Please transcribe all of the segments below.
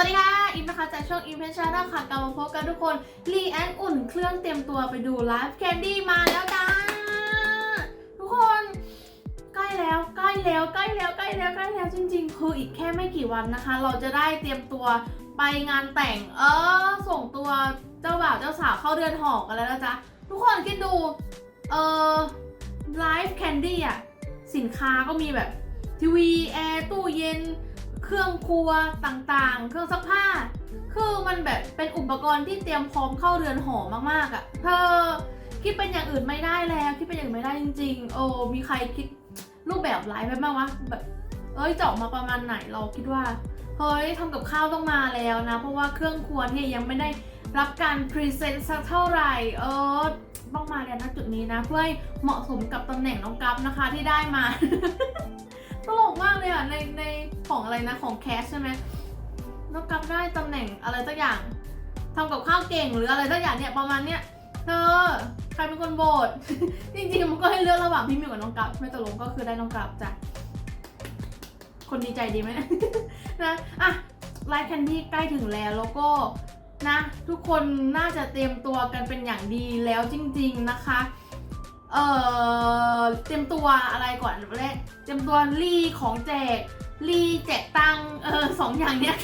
สวัสดีค่ะ อิฟนะคะจากช่องอิฟเพนชาแนลค่ะกลับมาพบกันทุกคนรีแอคอุ่นเครื่องเตรียมตัวไปดูไลฟ์แคนดี้มาแล้วจ้าทุกคนใกล้แล้วใกล้แล้วใกล้แล้วใกล้แล้วใกล้แล้วจริงๆ คืออีกแค่ไม่กี่วันนะคะ เราจะได้เตรียมตัวไปงานแต่ง เออ ส่งตัวเจ้าบ่าวเจ้าสาวเข้าเดือนหอกกันแล้วนะจ๊ะทุกคนคิดดู เออไลฟ์แคนดี้อะสินค้าก็มีแบบทีวีแอร์ตู้เย็น เครื่องครัวต่างๆ เครื่องซักผ้า คือมันแบบเป็นอุปกรณ์ที่เตรียมพร้อมเข้าเรือนหอมากๆอะ่ะ เธอคิดเป็นอย่างอื่นไม่ได้แล้วคิดเป็นอย่างอื่นไม่ได้จริง ๆ โอ้มีใครคิดรูปแบบไลฟ์ไปบ้างวะแบบเอ้ยจะอกมาประมาณไหนเราคิดว่าเฮ้ยทำกับข้าวต้องมาแล้วนะ เพราะว่าเครื่องครัวเนี่ยยังไม่ได้รับการพรีเซนต์สักเท่าไหร่เออต้องมากันณจุดนี้นะ เพื่อให้เหมาะสมกับตำแหน่งน้องกัฟนะคะที่ได้มา ตลกมากเลยอะในในของอะไรนะของแคสใช่ไหมน้องกัฟได้ตำแหน่งอะไรสักอย่างทำกับข้าวเก่งหรืออะไรสักอย่างเนี่ยประมาณเนี้ยเธอใครเป็นคนโหวตจริงๆมันก็ให้เลือกระหว่างพี่มิวกับน้องกัฟไม่ตกลงก็คือได้น้องกัฟจ้ะคนดีใจดีไหมนะอะไลฟ์แคนดี้ใกล้ถึงแล้วแล้วก็นะ ทุกคนน่าจะเตรียมตัวกันเป็นอย่างดีแล้วจริง ๆนะคะ เอ่อเตรียมตัวอะไรก่อนแรกเตรียมตัวรีของแจกรีแจกตังเออสองอย่างเนี้ย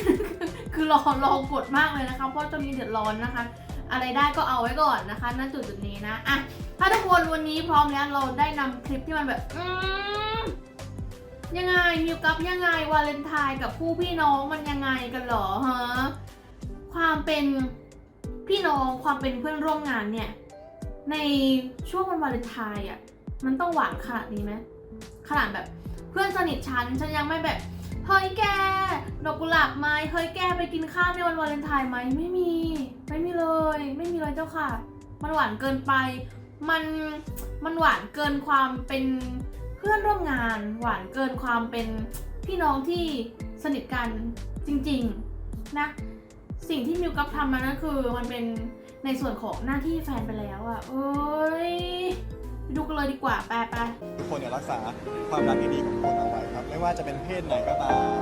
คือรอรอกดมากเลยนะคะเพราะตอนนี้เดือดร้อนนะคะ อะไรได้ก็เอาไว้ก่อนนะคะณจุดจุดนี้นะอะถ้าทุกคนวันนี้พร้อมแล้วเราได้นำคลิปที่มันแบบอืยังไงมิวกับยังไงวาเลนไทน์กับคู่พี่น้องมันยังไงกันหรอฮะความเป็นพี่น้องความเป็นเพื่อนร่วมงานเนี่ย ในช่วงวันวาเลนไทน์อะมันต้องหวานขนาดนี้ไหมขนาดแบบเพื่อนสนิทฉันฉันยังไม่แบบเฮ้ยแกดอกกุหลาบไหมเฮ้ยแกไปกินข้าวในวันวาเลนไทน์ไหมไม่มี ไม่มีเลย ไม่มีเลยเจ้าค่ะ มันหวานเกินไป มันมันหวานเกินความเป็นเพื่อนร่วมงาน หวานเกินความเป็นพี่น้องที่สนิทกันจริง ๆนะสิ่งที่มิวกับทำมานั่นคือมันเป็น ในส่วนของหน้าที่แฟนไปแล้วอะ่ะเอ้ยไปดูกันเลยดีกว่าไปไปทุกคนอย่ารักษาความรักที่ดีของคนเอาไว้ครับ ไม่ว่าจะเป็นเพศไหนก็ตาม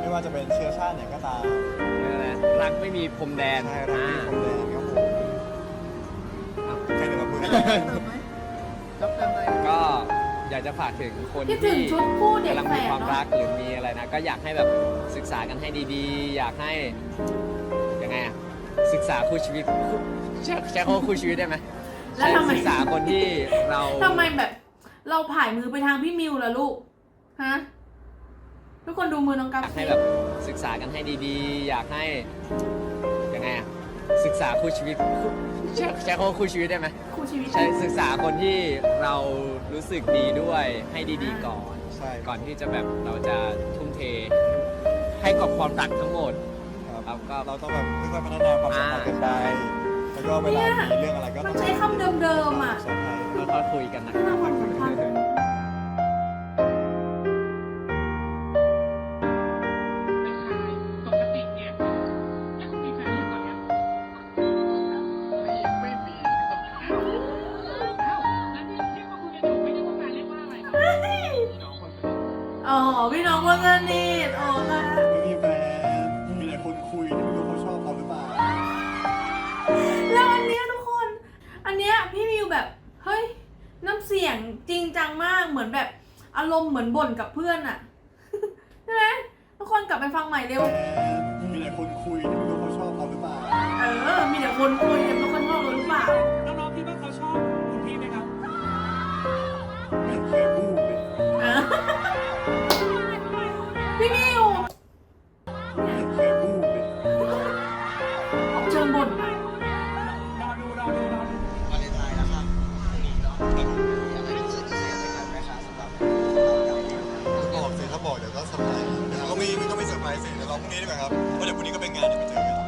ไม่ว่าจะเป็นเชื้อชาติไหนก็ตามรักไม่มีพรมแดนใช่รักที่คนแดนครับผมใครจะมาพูดก็อยากจะฝากถึงคนคิดถึที่งชุดคู่เด็กกำลังแฝมีดความเนาะรักหรือมีอะไรนะ ก็อยากให้แบบศึกษากันให้ดีๆ อยากให้ยังไงอะศึกษาคู่ชีวิตคู่ ใช้ใช้คำว่าคู่ชีวิตได้ไหมแล้วใช่ทำไม ศึกษาคนที่เราทำไมแบบ เราผ่ายมือไปทางพี่มิวล่ะลูก ฮะ ทุกคนดูมือน้องกัฟอยากสิให้แบบศึกษากันให้ดีๆ อยากให้ยังไงอะศึกษาคู่ชีวิตคู่ใช้ใช้คำว่าคู่ชีวิตได้ไหมคู่ชีวิตใช่ศึกษาคนที่เรารู้สึกดีด้วยให้ดีๆก่อน ใช่ก่อนที่จะแบบเราจะทุ่มเท ให้กับความรักทั้งหมด ครับ ครับก็ เราต้องแบบค่อยๆพัฒนาความสัมพันธ์กันไป แล้วก็เวลามีเรื่องอะไรก็มันใช้คำเดิมๆอะ ใช่แล้วก็คุยกันนะพัฒนาความสัมพั เหมือนบ่นกับเพื่อนอะใช่ไหมทุกคนกลับไปฟังใหม่เร็ว รุ่งนี้ดีก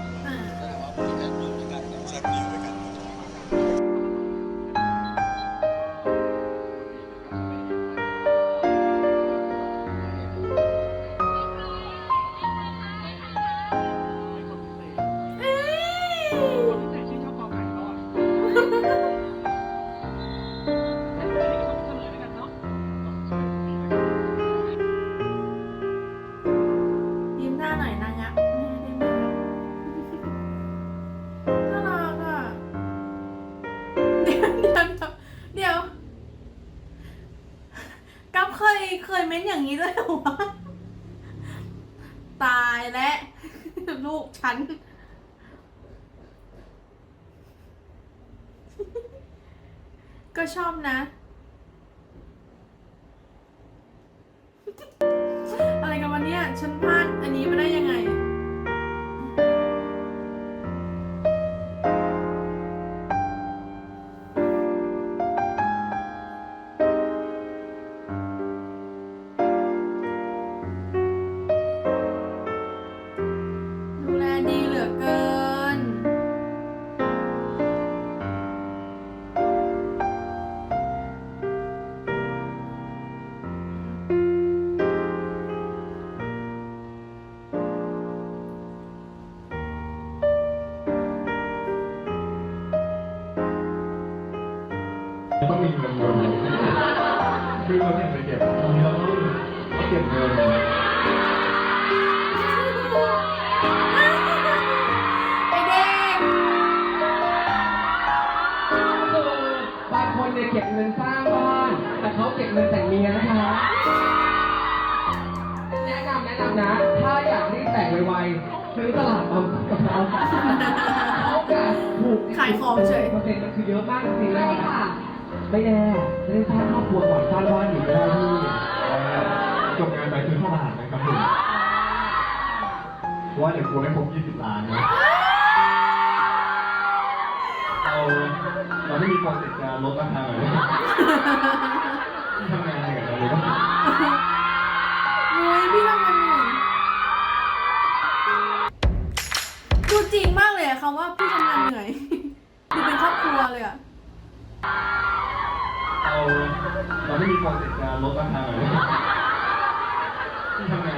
ลูกฉัน ก็ชอบนะ อะไรกันวันเนี้ยฉันพลาดอันนี้มาได้ยังไง ต้องมีเงินเงินคือเราเนี่ยไปเก็บเราต้องเก็บเงินไอเด็กบางคนเนี่ยเก็บเงินสร้างบ้าน แต่เขาเก็บเงินแต่งเมียนะคะ แนะนำแนะนำนะ ถ้าอยากรีบแต่งไวๆซื้อตลาดมากับเราโอกาสถูกขายของเฉยเปอร์เซ็นต์มันคือเยอะมากจริงๆนะค่ะ ไม่แน่จะได้สร้างครอบครัวก่อนสร้างบ้านอยู่ก็ได้พี่จบงานไปซื้อข้าวหลามนะครับผมเพราะว่าเดี๋ยวกลัวไม่ครบ20 ล้านนะเราเราไม่มีโปรเจกต์จะลดราคาเลยทำงานเหนื่อยเราเลยต้องโอ้ยพี่ทำงานเหนื่อยดูจริงมากเลยอะคำว่าพี่ทำงานเหนื่อยดูเป็นครอบครัวเลยอะ ไม่มีโปรเจกต์จะลดราคาเลยทำงานเหนื่อยเราเลย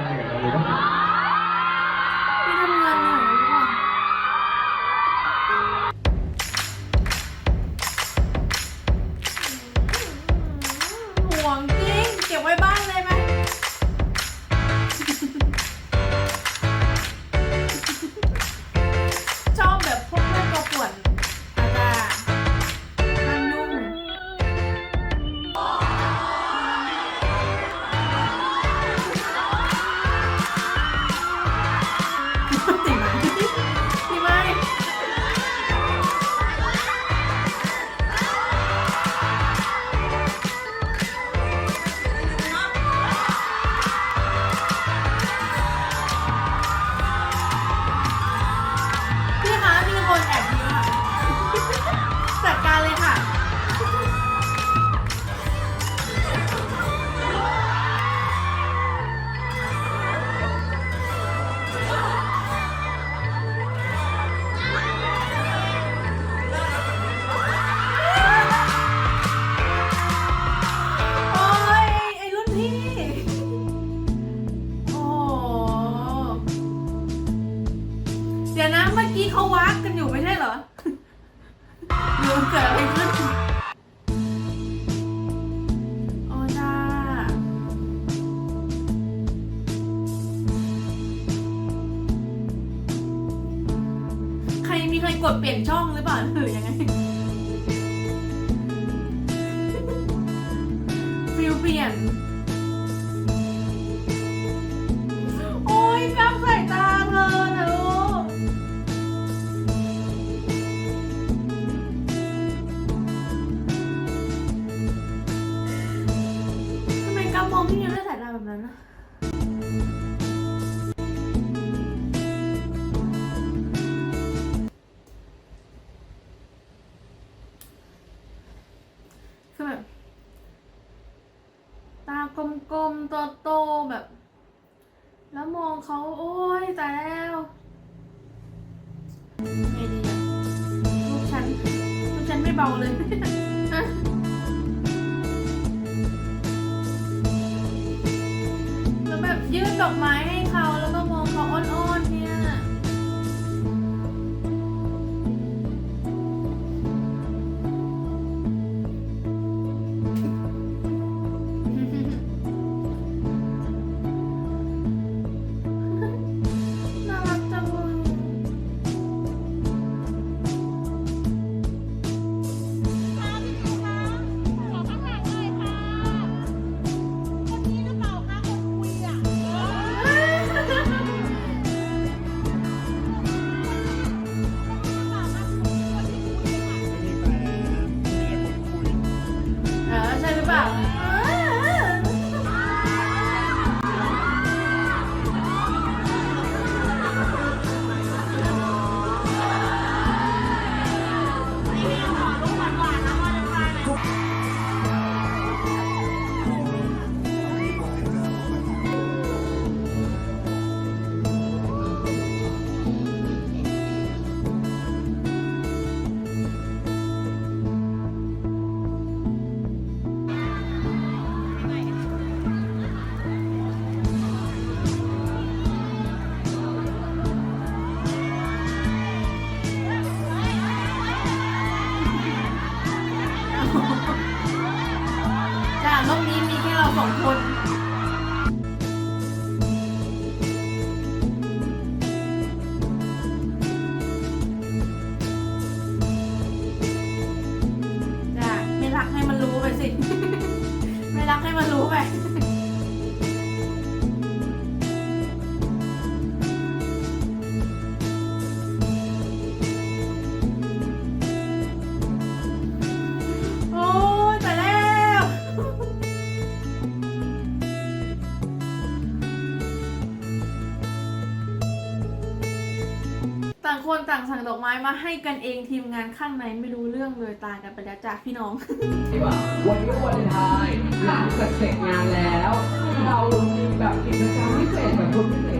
อกไม้มาให้กันเองทีมงานข้างในไม่รู้เรื่องเลยตายกันไปแล้วจากพี่น้อง ดีกว่าวันนี้วันไทายหลังจากเสร็จงานแล้ว เรามีแบบกิจกรรมพิเศษแบบคนพิเศ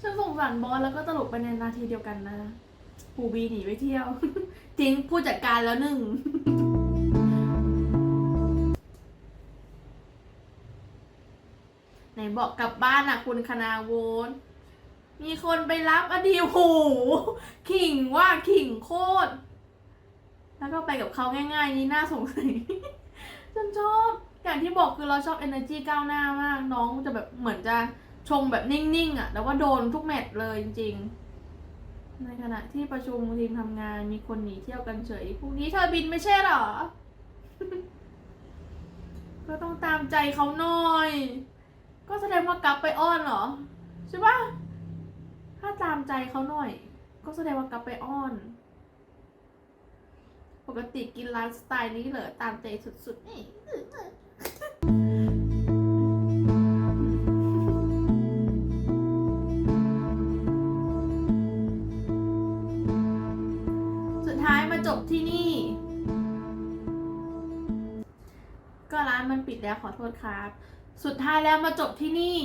ฉันสงสารบอสแล้วก็ตลกไปในนาทีเดียวกันนะปูบีหนีไปเที่ยว ทิ้งผู้จัดการแล้วหนึ่ง ไหนบอกกลับบ้านอะ คุณคณาโวนมีคนไปรับอดีโอ้โหขิงว่าขิงโคตร แล้วก็ไปกับเขาง่าย ๆ นี่น่าสงสัย ฉันชอบ อย่างที่บอกคือเราชอบ energy ก้าวหน้ามาก น้องจะแบบเหมือนจะชงแบบนิ่งๆอะ แต่ว่าโดนทุกแมตช์เลยจริง ๆ ในขณะที่ประชุมทีมทำงานมีคนหนีเที่ยวกันเฉยพรุ่งนี้เธอบินไม่ใช่หรอ ก็ต้องตามใจเขาหน่อย ก็แสดงว่ากลับไปอ้อนเหรอ ใช่ปะถ้าตามใจเขาหน่อย ก็แสดงว่ากลับไปอ้อน ปกติกินร้านสไตล์นี้เหรอตามใจสุดๆนี่ สุดท้ายมาจบที่นี่ ก็ร้านมันปิดแล้วขอโทษครับ สุดท้ายแล้วมาจบที่นี่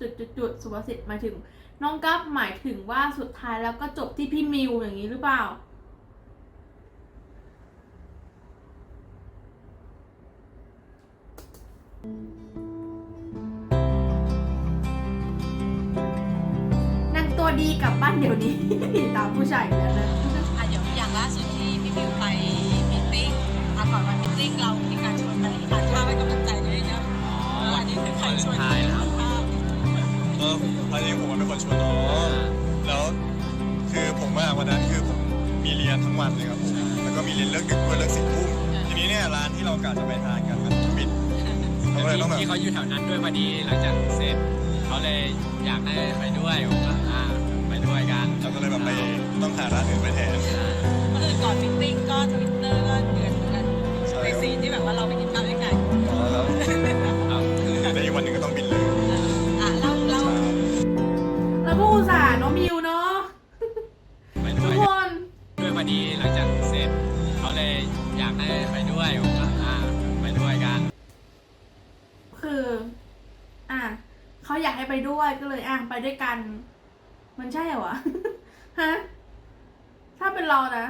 จุดจุดจุดสุภาษิตหมายถึง น้องกัฟหมายถึงว่าสุดท้ายแล้วก็จบที่พี่มิวอย่างนี้หรือเปล่า นั่งตัวดีกลับบ้านเดี๋ยวนี้ ตามผู้ชายอีกแล้วนะอะเดี๋ยวอย่างล่าสุดที่พี่มิวไปมีตติ้งอะก่อนวันมีตติ้งเรามีการชวนไปทานข้าวให้กำลังใจด้วยนะเอออันนี้คือใครชวนไปทานข้าวเออพอดีผมเป็นคนชวนน้องแล้วคือผมว่าวันนั้นคือผมมีเรียนทั้งวันเลยครับผมแล้วก็มีเรียนเลิกดึกด้วยเลิกสิบทุ่มทีนี้เนี่ยร้านที่เรากะจะไปทานกันมันปิดเรา ก็เลยต้องแบบ ที่เขาอยู่แถวนั้นด้วยพอดีหลังจากเสร็จเขาเลยอยากให้ไปด้วยผมก็อ่าไปด้วยกันเราก็เลยแบบไปต้องหาร้านอื่นไปแทน เมื่อคืนก่อนมีตติ้งก็ทวิต ไปด้วยกัน มันใช่เหรอวะฮะถ้าเป็นเรานะ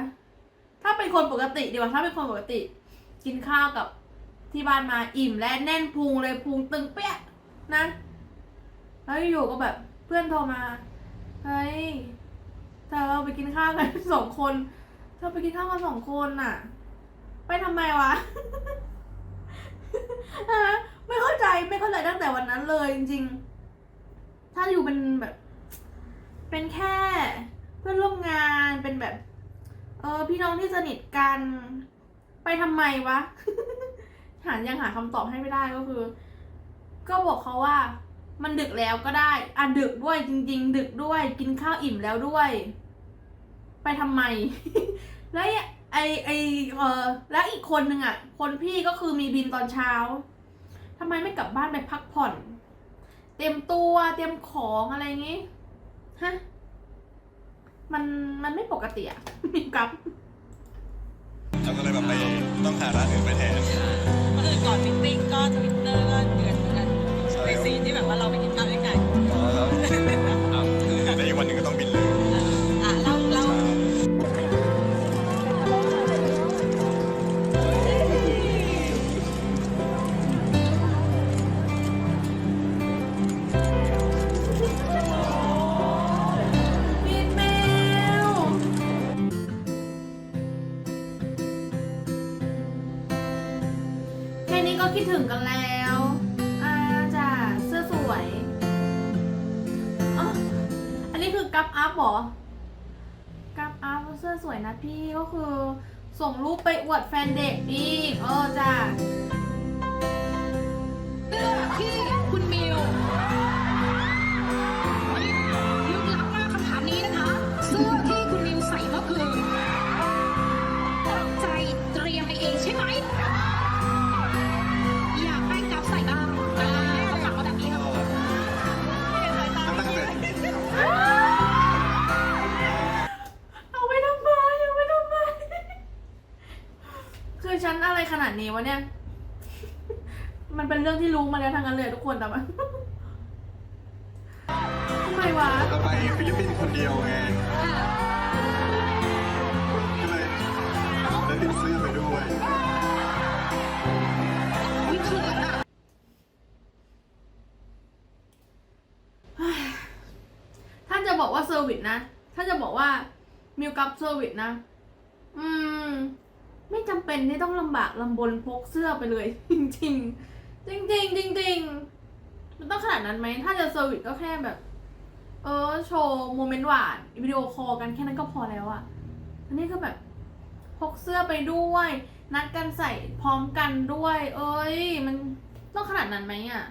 ถ้าเป็นคนปกติดีกว่าถ้าเป็นคนปกติ กินข้าวกับที่บ้านมาอิ่มและแน่นพุงเลยพุงตึงเปี้ยนะแล้วอยู่ก็แบบเพื่อนโทรมาเฮ้ยเธอไปกินข้าวกันสองคนเธอไปกินข้าวกันสองคนน่ะ ไปทำไมวะอะไม่เข้าใจไม่เข้าใจตั้งแต่วันนั้นเลยจริงๆ ถ้าอยู่เป็นแบบ เป็นแค่เพื่อนร่วมงานเป็นแบบ เออพี่น้องที่สนิทกันไปทำไมวะ หายังหาคำตอบให้ไม่ได้ก็คือ ก็บอกเขาว่า มันดึกแล้วก็ได้ อะดึกด้วยจริง ๆ ดึกด้วย กินข้าวอิ่มแล้วด้วย ไปทำไม แล้วไอไอเออแล้วอีกคนหนึ่งอะ คนพี่ก็คือมีบินตอนเช้าทำไมไม่กลับบ้านไปพักผ่อน เตรียมตัวเตรียมของอะไรอย่างงี้ฮะมันมันไม่ปกติอะมีกับเราก็เลยแบบไปต้องหาร้านอื่นไปแทนเมื่อคืนก่อนมิทติ้งก็ทวิตเตอร์ก็เดือดเหมือนกันใช่ในซีนที่แบบว่าเราไปะเนี่ย มันเป็นเรื่องที่รู้มาแล้วทั้งนั้นเลยทุกคนแต่ว่าทำไมวะจะไปฟิลิปปินส์คนเดียวไงก็เลยได้ติดเสื้อไปด้วยวิเขินอะถ้าจะบอกว่าเซอร์วิสนะ ถ้าจะบอกว่ามิวกับเซอร์วิสนะ อืม ไม่จำเป็นที่ต้องลำบากลำบนพกเสื้อไปเลย จริงจริงจริงจริงมันต้องขนาดนั้นไหม ถ้าจะเซอร์วิสก็แค่แบบ เออ โชว์โมเมนต์หวานวิดีโอคอลกันแค่นั้นก็พอแล้วอะอันนี้ก็แบบพกเสื้อไปด้วย นัดกันใส่พร้อมกันด้วย เอ้ย มันต้องขนาดนั้นไหมอะ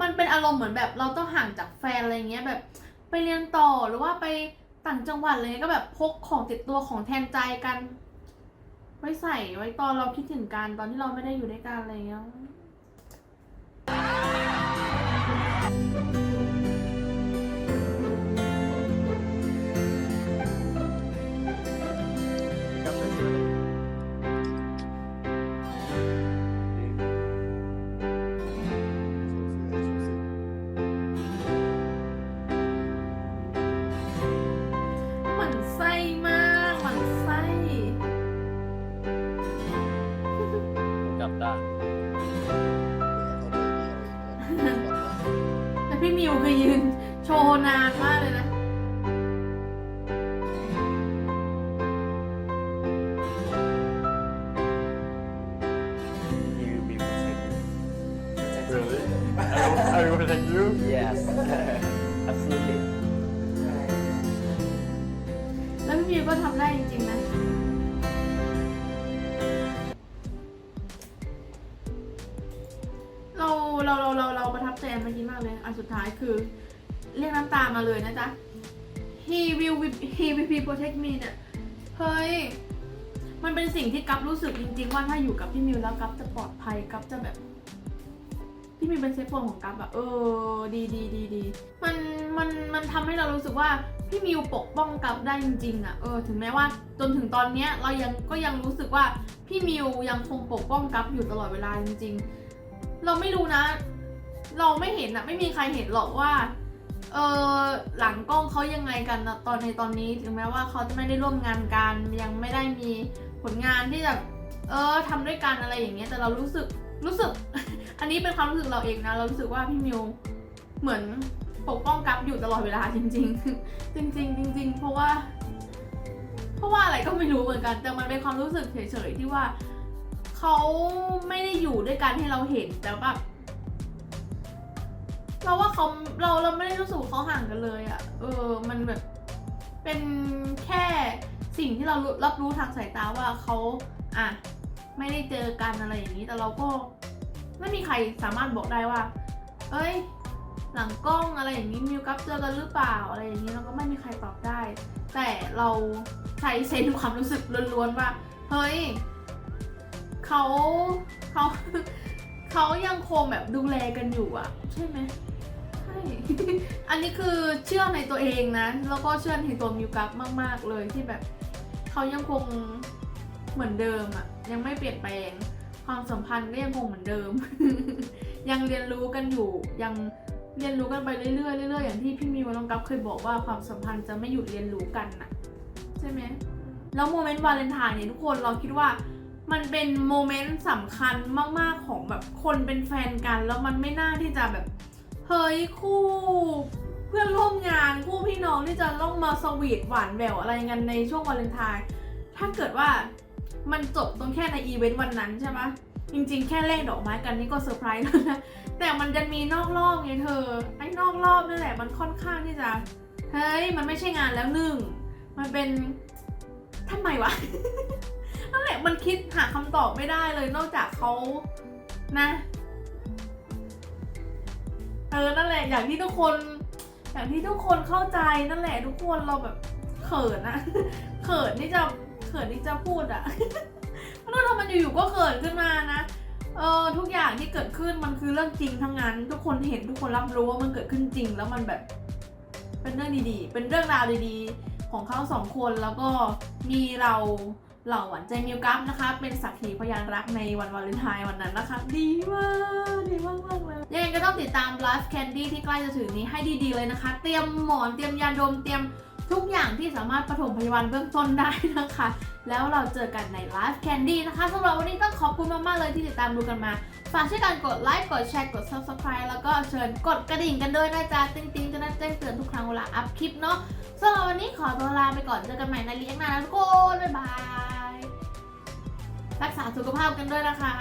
มันเป็นอารมณ์เหมือนแบบเราต้องห่างจากแฟนอะไรเงี้ยแบบ ไปเรียนต่อหรือว่าไปต่างจังหวัดอะไรเลยก็แบบพกของติดตัวของแทนใจกัน ไว้ใส่ไว้ตอนเราคิดถึงกันตอนที่เราไม่ได้อยู่ด้วยกันอะไรเงี้ย I will protect you. yes absolutely แล้วพี่มิวก็ทำได้จริงๆนะ เราเราเราเราเราประทับใจอันเมื่อกี้มากเลย อันสุดท้ายคือ เรียกน้ำตามาเลยนะจ๊ะ he will be- he will be protect me เนี่ย เฮ้ย มันเป็นสิ่งที่กัฟรู้สึกจริง ๆ ว่าถ้าอยู่กับพี่มิวแล้วกัฟจะปลอดภัยกัฟจะแบบ พี่มิวเป็นเซฟโซนของกัฟอะเออดีดีดีดีมันมันมันทำให้เรารู้สึกว่าพี่มิวปกป้องกัฟได้จริงๆอะเออถึงแม้ว่าจนถึงตอนเนี้ยเรายังก็ยังรู้สึกว่าพี่มิวยังคงปกป้องกัฟอยู่ตลอดเวลาจริง ๆ เราไม่รู้นะ เราไม่เห็นอะไม่มีใครเห็นหรอกว่าเออหลังกล้องเขายังไงกันนะตอนในตอนนี้ถึงแม้ว่าเขาจะไม่ได้ร่วมงานกันยังไม่ได้มีผลงานที่จะเออทำด้วยกันอะไรอย่างเงี้ยแต่เรารู้สึก รู้สึก อันนี้เป็นความรู้สึกเราเองนะ เรารู้สึกว่าพี่มิวเหมือนปกป้องกัฟอยู่ตลอดเวลาจริง ๆ จริง ๆ จริง ๆ เพราะว่า เพราะว่าอะไรก็ไม่รู้เหมือนกัน แต่มันเป็นความรู้สึกเฉยๆที่ว่าเขาไม่ได้อยู่ด้วยกันให้เราเห็นแต่แบบเราว่าเขาเราเราไม่ได้รู้สึกเขาห่างกันเลยอะ่ะ เออ มันแบบเป็นแค่สิ่งที่เรารับรู้ทางสายตาว่าเขาอะ ไม่ได้เจอกันอะไรอย่างนี้ แต่เราก็ไม่มีใครสามารถบอกได้ว่า เอ้ย หลังกล้องอะไรอย่างนี้มิวกับเจอกันหรือเปล่าอะไรอย่างนี้เราก็ไม่มีใครตอบได้ แต่เราใช้เซนส์ความรู้สึกล้วนๆว่า เฮ้ยเขาเขาเขายังคงแบบดูแลกันอยู่อะใช่ไหมใช่ อันนี้คือเชื่อในตัวเองนะ แล้วก็เชื่อในตัวมิวกัฟมาก ๆเลยที่แบบเขายังคงเหมือนเดิมอะ ยังไม่เปลี่ยนแปลง ความสัมพันธ์ก็ยังคงเหมือนเดิม ยังเรียนรู้กันอยู่ยังเรียนรู้กันไปเรื่อยๆเรื่อยๆอย่างที่พี่มิวน้องกัฟเคยบอกว่าความสัมพันธ์จะไม่หยุดเรียนรู้กันน่ะใช่ไหมแล้วโมเมนต์วาเลนไทน์เนี่ยทุกคนเราคิดว่ามันเป็นโมเมนต์สำคัญมากๆของแบบคนเป็นแฟนกัน แล้วมันไม่น่าที่จะแบบเฮ้ยคู่เพื่อนร่วมงานคู่พี่น้องที่จะต้องมาสวีทหวานแหววอะไรกันในช่วงวาเลนไทน์ถ้าเกิดว่า มันจบตรงแค่ในอีเวนต์วันนั้นใช่ไหมจริงๆ แค่แลกดอกไม้กันนี่ก็เซอร์ไพรส์แล้วนะ แต่มันจะมีนอกรอบไงเธอ ไอ้นอกรอบนั่นแหละมันค่อนข้างที่จะ เฮ้ย มันไม่ใช่งานแล้วหนึ่ง มันเป็นทำไมวะ นั่นแหละมันคิดหาคำตอบไม่ได้เลยนอกจากเขานะเออนั่นแหละอย่างที่ทุกคน อย่างที่ทุกคนเข้าใจนั่นแหละทุกคนเราแบบเขินอะเขินที่จะ เขินที่จะพูดอะไม่รู้ทำไมอยู่ๆก็เขินขึ้นมานะเออทุกอย่างที่เกิดขึ้นมันคือเรื่องจริงทั้งนั้น ทุกคนเห็นทุกคนรับรู้ว่ามันเกิดขึ้นจริง แล้วมันแบบ เป็นเรื่องดีๆ เป็นเรื่องราวดีๆ ของเขาสองคนแล้วก็มีเราเหล่าหวานใจมิวกัฟนะคะ เป็นสักขีพยานรักในวันวาเลนไทน์วันนั้นนะคะ ดีมากดีมากมากเลยยังไงก็ต้องติดตาม Life Candy ที่ใกล้จะถึงนี้ให้ดีๆเลยนะคะ เตรียมหมอนเตรียมยาดมเตรียม ทุกอย่างที่สามารถปฐมพยาบาลเบื้องต้นได้นะคะ แล้วเราเจอกันใน Life Candy นะคะสำหรับวันนี้ต้องขอบคุณมาก ๆ เลยที่ติดตามดูกันมา ฝากช่วยกันกดไลค์ กดแชร์ กด subscribe แล้วก็เชิญกดกระดิ่งกันด้วยนะจ๊ะติ๊งๆ จะได้แจ้งเตือนทุกครั้งเวลาอัพคลิปเนาะสำหรับวันนี้ขอตัวลาไปก่อนเจอกันใหม่ในเลี้ยงหนานะทุกคนบ๊ายบายรักษาสุขภาพกันด้วยนะคะ